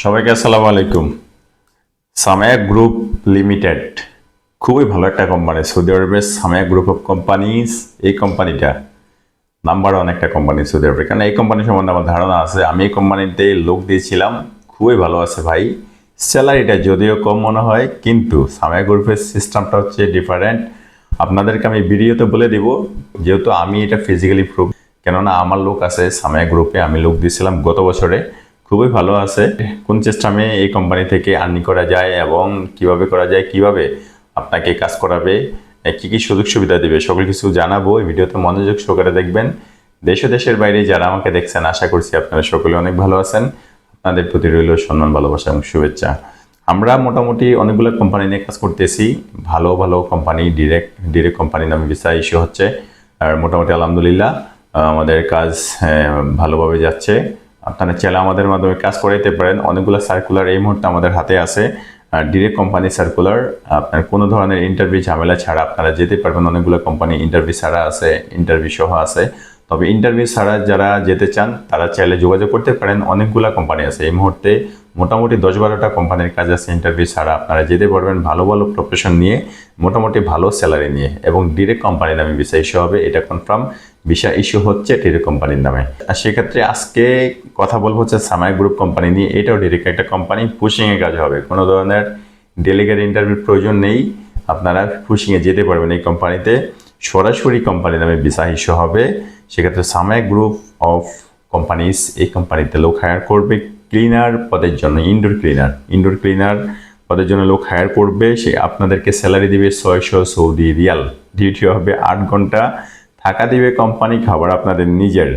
সবাইকে আসসালামু আলাইকুম। সামায়া গ্রুপ লিমিটেড, খুবই ভালো একটা কোম্পানি সৌদি আরবের সামায়া গ্রুপ অফ কোম্পানিজ এই কোম্পানিটা নাম্বার ওয়ান একটা কোম্পানি সৌদি আরবে কারণ এই কোম্পানি সম্বন্ধে আমার ধারণা আছে, আমি এই কোম্পানিতে লোক দিয়েছিলাম, খুবই ভালো আছে ভাই। স্যালারিটা যদিও কম মনে হয়, কিন্তু সামায়া গ্রুপের সিস্টেমটা হচ্ছে ডিফারেন্ট আপনাদেরকে আমি ভিডিওতে বলে দিব, যেহেতু আমি এটা ফিজিক্যালি প্রুভ কেননা আমার লোক আছে সামায়া গ্রুপে আমি লোক দিয়েছিলাম গত বছরে। খুবই ভালো আছে। কোন সিস্টেমে এই কোম্পানি থেকে আর্নি করা যায় এবং কীভাবে করা যায়, কীভাবে আপনাকে কাজ করাবে কী কী সুযোগ সুবিধা দেবে, সকল কিছু জানাব। এই ভিডিওতে মনোযোগ সহকারে দেখবেন। দেশ দেশের বাইরে যারা আমাকে দেখছেন, আশা করছি আপনারা সকলে অনেক ভালো আছেন। আপনাদের প্রতি রইল সম্মান, ভালোবাসা এবং শুভেচ্ছা। আমরা মোটামুটি অনেকগুলো কোম্পানি নিয়ে কাজ করতেছি। ভালো ভালো কোম্পানি ডিরেক্ট ডিরেক্ট কোম্পানি নামে ভিসা ইস্যু হচ্ছে। আর মোটামুটি আলহামদুলিল্লাহ, আমাদের কাজ ভালোভাবে যাচ্ছে। আপনারা চাইলে আমাদের মাধ্যমে কাজ করাইতে পারেন। অনেকগুলো সার্কুলার এই মুহূর্তে আমাদের হাতে আছে। ডিরেক্ট কোম্পানি সার্কুলার আপনার কোনো ধরনের ইন্টারভিউ ঝামেলা ছাড়া আপনারা যেতে পারবেন। অনেকগুলো কোম্পানি ইন্টারভিউ ছাড়া আছে ইন্টারভিউ সহ আছে। তবে ইন্টারভিউ ছাড়া যারা যেতে চান, তারা চাইলে যোগাযোগ করতে পারেন। অনেকগুলো কোম্পানি আছে এই মুহূর্তে। মোটামুটি দশ বারোটা কোম্পানির কাজ আছে ইন্টারভিউ ছাড়া। আপনারা যেতে পারবেন ভালো ভালো প্রফেশন নিয়ে, মোটামুটি ভালো স্যালারি নিয়ে। এবং ডিরেক্ট কোম্পানির নামে ভিসা হবে, এটা কনফার্ম ভিসা ইস্যু হচ্ছে ডিরেক্ট কোম্পানির নামে। আর সেক্ষেত্রে আজকে কথা বলব হচ্ছে সামাই গ্রুপ কোম্পানি নিয়ে। এটাও ডিরেক্ট একটা কোম্পানি পুশিংয়ে কাজ হবে। কোনো ধরনের ডেলিগেট ইন্টারভিউর প্রয়োজন নেই। আপনারা পুশিংয়ে যেতে পারবেন এই কোম্পানিতে সরাসরি কোম্পানি নামে ভিসা ইস্যু হবে। সেক্ষেত্রে সামাই গ্রুপ অফ কোম্পানিজ এই কোম্পানিতে লোক হায়ার করবে। ক্লিনার পদের জন্য ইনডোর ক্লিনার ইনডোর ক্লিনার পদের জন্য লোক হায়ার করবে। সে আপনাদেরকে স্যালারি দিবে ছয়শো সৌদি রিয়াল। ডিউটি হবে আট ঘণ্টা। থাকা দিবে কোম্পানি খাবার আপনাদের নিজের।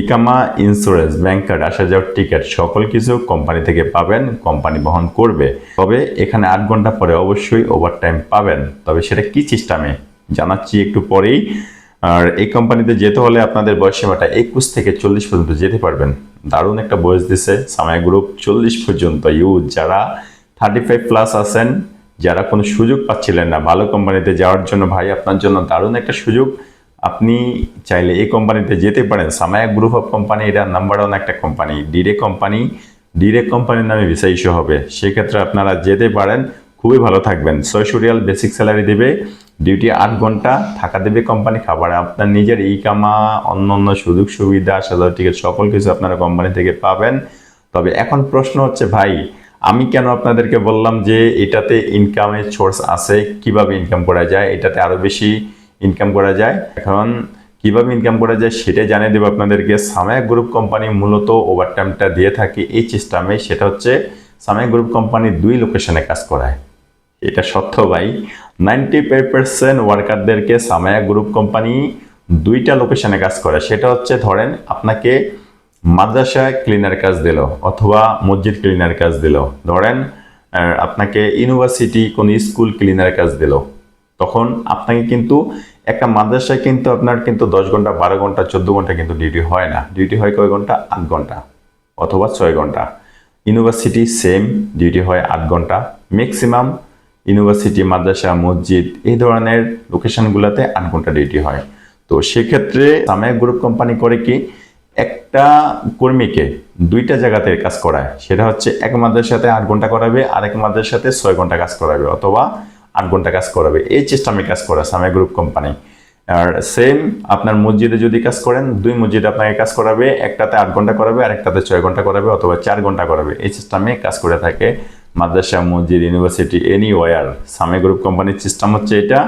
ইকামা ইন্স্যুরেন্স ব্যাংক কার্ড আসা যাওয়ার টিকিট, সকল কিছু কোম্পানি থেকে পাবেন, কোম্পানি বহন করবে। তবে এখানে আট ঘণ্টা পরে অবশ্যই ওভারটাইম পাবেন। তবে সেটা কি সিস্টেমে জানাচ্ছি একটু পরেই। আর এই কোম্পানিতে যেতে হলে আপনাদের বয়স সীমাটা একুশ থেকে চল্লিশ পর্যন্ত যেতে পারবেন। দারুণ একটা বয়স দিছে সামায় গ্রুপ চল্লিশ পর্যন্ত। ইউথ যারা থার্টি ফাইভ প্লাস আছেন, যারা কোনো সুযোগ পাচ্ছিলেন না ভালো কোম্পানিতে যাওয়ার জন্য, ভাই, আপনার জন্য দারুণ একটা সুযোগ। আপনি চাইলে এই কোম্পানিতে যেতে পারেন। সামায়া গ্রুপ অফ কোম্পানি, এটা নাম্বার ওয়ান একটা কোম্পানি। ডিরে কোম্পানি ডিরেক্ট কোম্পানির নামে ভিসা ইস্যু হবে। সেক্ষেত্রে আপনারা যেতে পারেন, খুবই ভালো থাকবেন। ছয়শো বেসিক স্যালারি দেবে ডিউটি আট ঘণ্টা, থাকা দেবে কোম্পানি, খাবার আপনার নিজের ই কামা অন্য অন্য সুযোগ সুবিধা সাধারণ টিকিট সকল কিছু আপনারা কোম্পানি থেকে পাবেন। তবে এখন প্রশ্ন হচ্ছে, ভাই, আমি কেন আপনাদেরকে বললাম যে এটাতে ইনকামের সোর্স আছে? কীভাবে ইনকাম করা যায়? এটাতে আরও বেশি ইনকাম করা যায়। এখন কীভাবে ইনকাম করা যায় সেটা জানিয়ে দেবো আপনাদেরকে। সামায়ক গ্রুপ কোম্পানি মূলত ওভারটাইমটা দিয়ে থাকে। এই সিস্টেমে সেটা হচ্ছে সামায়ক গ্রুপ কোম্পানি দুই লোকেশনে কাজ করায়। এটা সত্য ভাই। নাইনটি ফাইভ পার্সেন্ট ওয়ার্কারদেরকে সামায়া গ্রুপ কোম্পানি দুইটা লোকেশনে কাজ করে সেটা হচ্ছে ধরেন আপনাকে মাদ্রাসায় ক্লিনার কাজ দিল অথবা মসজিদ ক্লিনার কাজ দিল। ধরেন আপনাকে ইউনিভার্সিটি কোন স্কুল ক্লিনার কাজ দিল। তখন আপনাকে কিন্তু একটা মাদ্রাসায় কিন্তু আপনার কিন্তু দশ ঘণ্টা, বারো ঘণ্টা, চোদ্দ ঘণ্টা কিন্তু ডিউটি হয় না। ডিউটি হয় কয় ঘণ্টা? আট ঘণ্টা অথবা ছয় ঘণ্টা। ইউনিভার্সিটি সেম ডিউটি হয় আট ঘণ্টা। ম্যাক্সিমাম ইউনিভার্সিটি মাদ্রাসা, মসজিদ এই ধরনের লোকেশনগুলোতে আট ঘণ্টা ডিউটি হয়। তো সেক্ষেত্রে সামায়িক গ্রুপ কোম্পানি করে কি, একটা কর্মীকে দুইটা জায়গাতে কাজ করায়। সেটা হচ্ছে এক মাদ্রাসাতে আট ঘণ্টা করাবে, আরেক মাদ্রাসাতে ছয় ঘণ্টা কাজ করাবে অথবা আট ঘণ্টা কাজ করাবে। এই সিস্টেমে কাজ করা সামায়িক গ্রুপ কোম্পানি আর সেম আপনার মসজিদে যদি কাজ করেন, দুই মসজিদে আপনাকে কাজ করাবে, একটাতে আট ঘণ্টা করাবে আর একটাতে ছয় ঘণ্টা করাবে অথবা চার ঘণ্টা করাবে। এই সিস্টেমে কাজ করে থাকে মাদ্রাসা, মসজিদ ইউনিভার্সিটি এনি ওয়ার সামে গ্রুপ কোম্পানির সিস্টেম হচ্ছে এটা।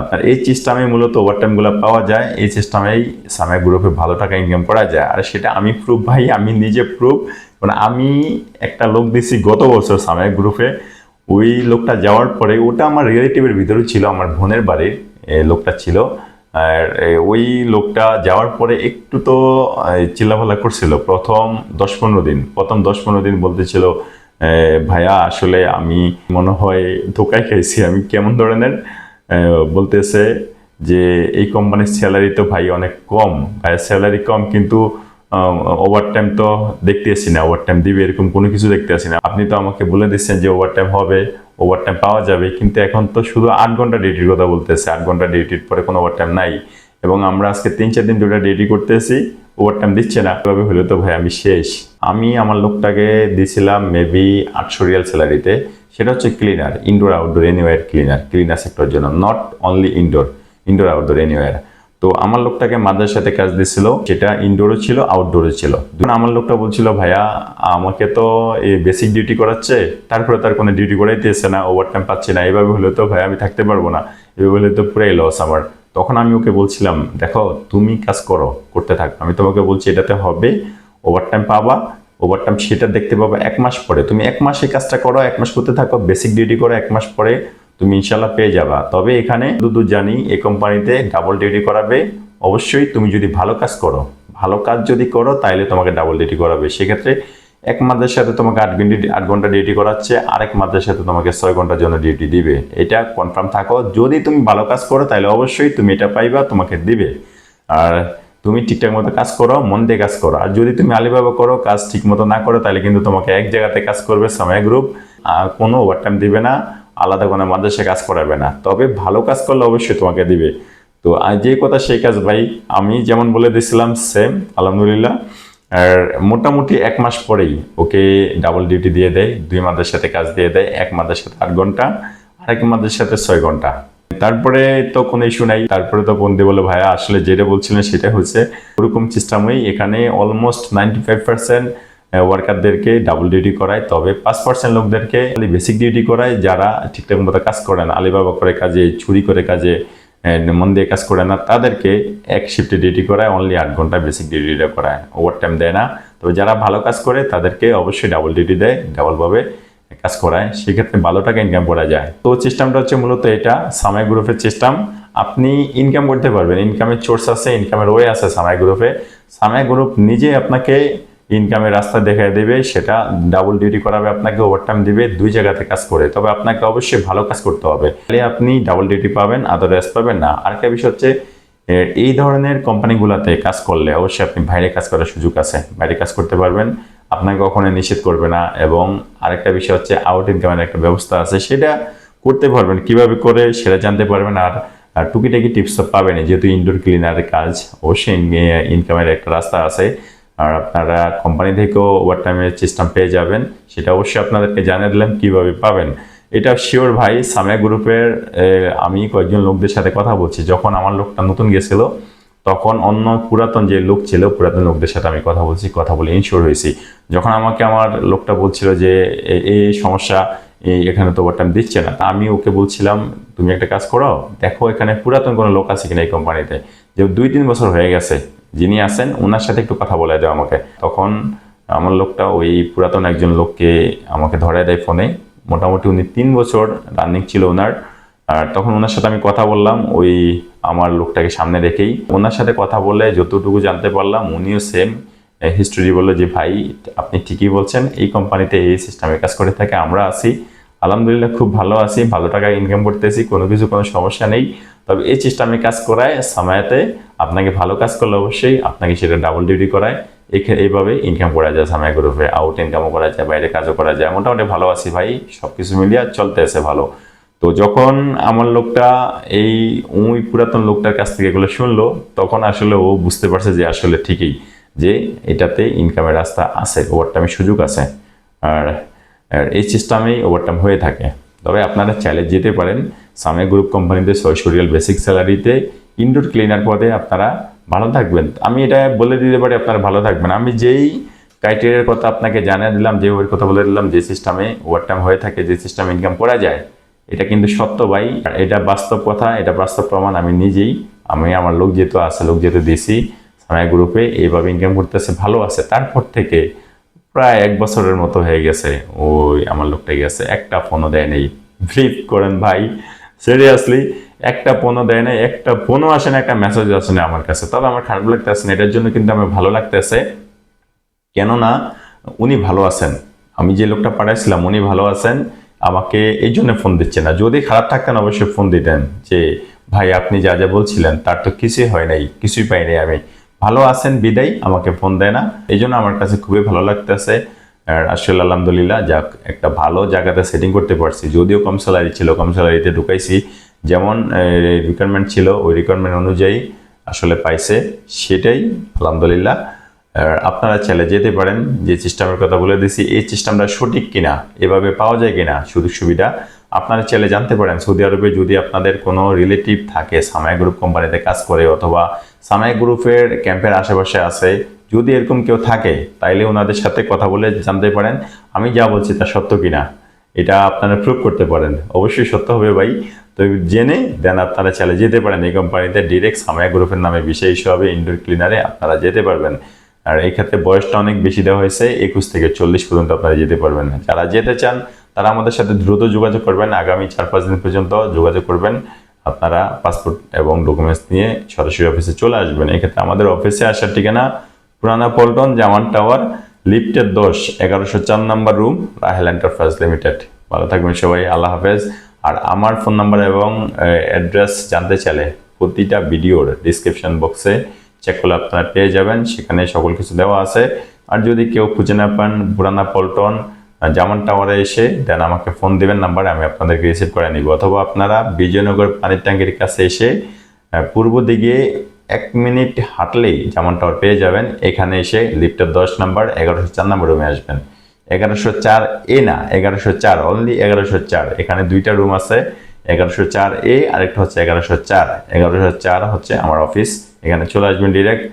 আপনার এই সিস্টেমে মূলত ওভারটাইমগুলো পাওয়া যায়। এই সিস্টেমেই সামে গ্রুপে ভালো টাকা ইনকাম করা যায়। আর সেটা আমি প্রুফ ভাই, আমি নিজে প্রুফ মানে আমি একটা লোক দিছি গত বছর সামে গ্রুপে ওই লোকটা যাওয়ার পরে, ওটা আমার রিলেটিভের ভিতরে ছিল, আমার বোনের বাড়ির লোকটা ছিল। আর ওই লোকটা যাওয়ার পরে একটু তো চিল্লাফাল্লা করছিল। প্রথম দশ পনেরো দিন, প্রথম দশ পনেরো দিন বলতেছিল ভাইয়া, আসলে আমি মনে হয় ধোকায় খেয়েছি, আমি কেমন ধরনের? বলতেছে যে, এই কোম্পানির স্যালারি তো ভাই অনেক কম। ভাইয়ের স্যালারি কম, কিন্তু ওভার টাইম তো দেখতে আসি না ওভার টাইম দিবে এরকম কোনো কিছু দেখতে আসি না। আপনি তো আমাকে বলে দিচ্ছেন যে ওভার টাইম হবে ওভার টাইম পাওয়া যাবে, কিন্তু এখন তো শুধু আট ঘণ্টা ডিউটির কথা বলতেছে, আট ঘণ্টা ডিউটির পরে কোনো ওভার টাইম নাই। এবং আমরা আজকে তিন চার দিন দুটা ডিউটি করতেছি ওভার টাইম দিচ্ছে না। এভাবে হলে তো ভাই আমি শেষ। আমি আমার লোকটাকে দিয়েছিলাম মেবি আটশো রিয়াল স্যালারিতে সেটা হচ্ছে cleaner indoor outdoor anywhere cleaner cleaner সেক্টরের জন্য not only indoor indoor outdoor anywhere তো আমার লোকটাকে মাদের সাথে কাজ দিছিল, সেটা ইনডোরও ছিল আউটডোরও ছিল। আমার লোকটা বলছিল, ভাইয়া, আমাকে তো এই বেসিক ডিউটি করাচ্ছে, তারপরে তার কোনো ডিউটি করাইতেছে না ওভার টাইম পাচ্ছে না। এইভাবে হলে তো ভাই আমি থাকতে পারব না, এভাবে হলে তো পুরাই লস আমার। তখন আমি ওকে বলছিলাম, দেখো, তুমি কাজ করো, করতে থাকো। আমি তোমাকে বলছি, এটাতে হবে ওভার টাইম পাবা ওভার টাইম সেটা দেখতে পাবা এক মাস পরে। তুমি এক মাস কাজটা করো, এক মাস করতে থাকো বেসিক ডিউটি করো, এক মাস পরে তুমি ইনশাল্লাহ পেয়ে যাবা। তবে এখানে দুদু জানি এই কোম্পানিতে ডাবল ডিউটি করাবে। অবশ্যই তুমি যদি ভালো কাজ করো, ভালো কাজ যদি করো তাহলে তোমাকে ডাবল ডিউটি করাবে। সেক্ষেত্রে এক মাসের সাথে তোমাকে আট ঘণ্টা আট ঘণ্টা ডিউটি করাচ্ছে, আরেক মাসের সাথে তোমাকে ছয় ঘণ্টার জন্য ডিউটি দিবে। এটা কনফার্ম থাকো। যদি তুমি ভালো কাজ করো তাহলে অবশ্যই তুমি এটা পাইবা, তোমাকে দিবে। আর তুমি ঠিকঠাক মতো কাজ করো, মন দিয়ে কাজ করো। আর যদি তুমি আলিবাবা করো, কাজ ঠিক মতো না করো তাহলে কিন্তু তোমাকে এক জায়গাতে কাজ করবে সময় গ্রুপ আর কোনো ওভারটাইম দিবে না। আলাদা কোনো মাদ্রাসে কাজ করাবে না। তবে ভালো কাজ করলে অবশ্যই তোমাকে দিবে। তো যে কথা সেই কাজ ভাই, আমি যেমন বলে দিয়েছিলাম সেম আলহামদুলিল্লাহ। আর মোটামুটি এক মাস পরেই ওকে ডাবল ডিউটি দিয়ে দেয়, দুই মাদের সাথে কাজ দিয়ে দেয়, এক সাথে আট ঘণ্টা, আরেক সাথে ছয় ঘণ্টা। তারপরে তো কোনো ইস্যু নাই, তারপরে তো বন্দি বলে ভাইয়া আসলে যেটা বলছিলেন সেটা হচ্ছে, ওরকম সিস্টেমই এখানে অলমোস্ট নাইনটি ফাইভ পার্সেন্ট ওয়ার্কারদেরকে ডাবল ডিউটি করায়, তবে পাঁচ পার্সেন্ট লোকদেরকে খালি বেসিক ডিউটি করায় যারা ঠিকঠাক মতো কাজ করে না। আলিবাবা করে কাজে, চুরি করে কাজে মন দিয়ে কাজ করে না, তাদেরকে এক শিফটে ডিউটি করায় অনলি আট ঘণ্টা বেসিক ডিউটিটা করায়। ওভার টাইম দেয় না। তবে যারা ভালো কাজ করে, তাদেরকে অবশ্যই ডাবল ডিউটি দেয় ডাবলভাবে কাজ করায়। সেক্ষেত্রে ভালো টাকা ইনকাম করা যায়। তো সিস্টেমটা হচ্ছে মূলত এটা সামাই গ্রুপের সিস্টেম আপনি ইনকাম করতে পারবেন। ইনকামের সোর্স আছে ইনকামের ওয়ে আছে সামাই গ্রুপে সামাই গ্রুপ নিজে আপনাকে ইনকামের রাস্তা দেখায় দেবে, সেটা ডাবল ডিউটি করাবে, আপনাকে ওভারটাইম দিবে, দুই জায়গাতে কাজ করে। তবে আপনাকে অবশ্যই ভালো কাজ করতে হবে। তাহলে আপনি ডাবল ডিউটি পাবেন আদারওয়াইজ পাবেন না। আরেকটা বিষয় হচ্ছে এই ধরনের কোম্পানিগুলোতে কাজ করলে অবশ্যই আপনি বাইরে কাজ করার সুযোগ আছে। বাইরে কাজ করতে পারবেন, আপনাকে কখনো নিষেধ করবে না। এবং আরেকটা বিষয় হচ্ছে আউট ইনকামের একটা ব্যবস্থা আছে, সেটা করতে পারবেন। কীভাবে করে, সেটা জানতে পারবেন। আর আর টুকিটাকি টিপস পাবেন যেহেতু ইনডোর ক্লিনারের কাজ, অবশ্যই ইনকামের একটা রাস্তা আছে। আর আপনারা কোম্পানি থেকেও ওভার টাইমের সিস্টেম পেয়ে যাবেন। সেটা অবশ্যই আপনাদেরকে জানিয়ে দিলাম, কীভাবে পাবেন। এটা শিওর ভাই সামিয়া গ্রুপের আমি কয়েকজন লোকদের সাথে কথা বলছি। যখন আমার লোকটা নতুন গেছিল, তখন অন্য পুরাতন যে লোক ছিল, পুরাতন লোকদের সাথে আমি কথা বলছি, কথা বলে ইনশিওর হয়েছি। যখন আমাকে আমার লোকটা বলছিল যে এই সমস্যা এখানে তো ওভারটাইম দিচ্ছে না। তা আমি ওকে বলছিলাম, তুমি একটা কাজ করো, দেখো এখানে পুরাতন কোনো লোক আছে কিনা এই কোম্পানিতে যে দুই তিন বছর হয়ে গেছে যিনি আছেন ওনার সাথে একটু কথা বলে দেয় আমাকে। তখন আমার লোকটা ওই পুরাতন একজন লোককে আমাকে ধরে দেয় ফোনে। মোটামুটি উনি তিন বছর রানিং ছিল ওনার আর তখন ওনার সাথে আমি কথা বললাম, ওই আমার লোকটাকে সামনে রেখেই। ওনার সাথে কথা বলে যতটুকু জানতে পারলাম, উনিও সেম হিস্টোরি বলল যে, ভাই, আপনি ঠিকই বলছেন, এই কোম্পানিতে এই সিস্টেমে কাজ করে থাকে, আমরা আছি। আলহামদুলিল্লাহ খুব ভালো আছি, ভালো টাকা ইনকাম করতেছি, কোনো কিছু কোনো সমস্যা নেই। তবে এই সিস্টেমে কাজ করায় সামায়াতে আপনাকে ভালো কাজ করলে অবশ্যই আপনাকে সেটা ডাবল ডিউটি করায়। এখানে এইভাবে ইনকাম করা যায় সামায়া গ্রুপে আউট ইনকামও করা যায়, বাইরে কাজও করা যায়। মোটামুটি ভালো আছি ভাই সব কিছু মিলিয়ে চলতে আছে ভালো। তো যখন আমার লোকটা এই ওই পুরাতন লোকটার কাছ থেকে এগুলো শুনলো, তখন আসলে ও বুঝতে পারছে যে আসলে ঠিকই, যে এটাতে ইনকামের রাস্তা আছে ওভারটাইমের সুযোগ আছে। আর এই সিস্টেমেই ওভারটাইম হয়ে থাকে। তবে আপনারা চাইলে যেতে পারেন সামে গ্রুপ কোম্পানিতে ছয়শো বেসিক স্যালারিতে ইনডোর ক্লিনার পদে আপনারা ভালো থাকবেন। আমি এটা বলে দিতে পারি, আপনারা ভালো থাকবেন। আমি যেই ক্রাইটেরিয়ার কথা আপনাকে জানিয়ে দিলাম যে ওর কথা বলে দিলাম, যে সিস্টেমে ওভারটাইম হয়ে থাকে, যে সিস্টেমে ইনকাম করা যায়, এটা কিন্তু সত্য ভাই। এটা বাস্তব কথা, এটা বাস্তব প্রমাণ আমি নিজেই, আমি আমার লোক যেহেতু আছে, লোক যেহেতু দিছি সামায় গ্রুপে এইভাবে ইনকাম করতেছে, ভালো আছে। তারপর থেকে প্রায় এক বছরের মতো হয়ে গেছে, ওই আমার লোকটা গেছে একটা ফোনও দেয় নেই। ব্রিফ করেন ভাই সিরিয়াসলি একটা ফোনও দেয় না একটা ফোনও আসে না একটা মেসেজ আসে না আমার কাছে। তবে আমার খারাপ লাগতেছে না, এটার জন্য কিন্তু আমার ভালো লাগতেছে। কেননা উনি ভালো আছেন। আমি যে লোকটা পাঠাইছিলাম, উনি ভালো আছেন, আমাকে এই জন্য ফোন দিচ্ছে না। যদি খারাপ থাকতেন, অবশ্যই ফোন দিতেন যে, ভাই, আপনি যা যা বলছিলেন, তার তো কিছুই হয় নাই, কিছুই পাই নাই আমি। ভালো আছেন, বিদায়, আমাকে ফোন দেয় না। এই জন্য আমার কাছে খুবই ভালো লাগতেছে। আসলে আলহামদুলিল্লাহ, যাক, একটা ভালো জায়গাতে সেটিং করতে পারছি। যদিও কম স্যালারি ছিল, কম স্যালারিতে ঢুকাইছি যেমন রিকোয়ারমেন্ট ছিল, ওই রিকোয়ারমেন্ট অনুযায়ী আসলে পাইছে, সেটাই আলহামদুলিল্লাহ। আপনারা চাইলে যেতে পারেন, যে সিস্টেমের কথা বলে দিছি, এই সিস্টেমটা সঠিক কিনা, এভাবে পাওয়া যায় কিনা, সুযোগ সুবিধা আপনারা চাইলে জানতে পারেন। সৌদি আরবে যদি আপনাদের কোনো রিলেটিভ থাকে, সামাই গ্রুপ কোম্পানিতে কাজ করে, অথবা সামাই গ্রুপের ক্যাম্পের আশেপাশে আছে, যদি এরকম কেউ থাকে, তাইলে ওনাদের সাথে কথা বলে জানতে পারেন, আমি যা বলছি তা সত্য কিনা। এটা আপনারা প্রুভ করতে পারেন। অবশ্যই সত্য হবে ভাই। তো জেনে দেন আপনারা চাইলে যেতে পারেন। এই কোম্পানিতে ডিরেক্ট সামায়া গ্রুপের নামে বিষয় হিসাবে ইনডোর ক্লিনারে আপনারা যেতে পারবেন। আর এই ক্ষেত্রে বয়সটা অনেক বেশি দেওয়া হয়েছে, একুশ থেকে চল্লিশ পর্যন্ত আপনারা যেতে পারবেন। যারা যেতে চান, তারা আমাদের সাথে দ্রুত যোগাযোগ করবেন। আগামী চার পাঁচ দিন পর্যন্ত যোগাযোগ করবেন। আপনারা পাসপোর্ট এবং ডকুমেন্টস নিয়ে সরাসরি অফিসে চলে আসবেন। এক্ষেত্রে আমাদের অফিসে আসার ঠিকানা পুরানা পল্টন জামান টাওয়ার লিফটের দশ এগারোশো চার number room, Rahel enterprise limited. ভালো থাকবেন সবাই, আল্লাহ হাফেজ। আর আমার ফোন নাম্বার এবং অ্যাড্রেস জানতে চাইলে প্রতিটা ভিডিওর ডিসক্রিপশন বক্সে চেক করলে আপনারা পেয়ে যাবেন। সেখানে সকল কিছু দেওয়া আছে। আর যদি কেউ খুঁজে না পান পুরানা পল্টন জামান টাওয়ারে এসে, দেন আমাকে ফোন দিবেন, নাম্বারে আমি আপনাদেরকে রিসিভ করে নিব। অথবা আপনারা বিজয়নগর পানির ট্যাঙ্কের কাছে এসে পূর্ব দিকে এক মিনিট হাঁটলেই জামান টাওয়ার পেয়ে যাবেন, এখানে এসে লিফটের দশ নাম্বার, এগারোশো চার নাম্বার রুমে আসবেন। এগারোশো চার এ না, এগারোশো চার অনলি এগারোশো চার। এখানে দুইটা রুম আছে, এগারোশো চার এ, আরেকটা হচ্ছে এগারোশো চার। এগারোশো চার হচ্ছে আমার অফিস। এখানে চলে আসবেন ডিরেক্ট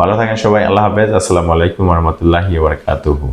ভালো থাকেন সবাই, আল্লাহ হাফেজ। আসসালামু আলাইকুম রহমতুল্লাহি বারকাতুহু।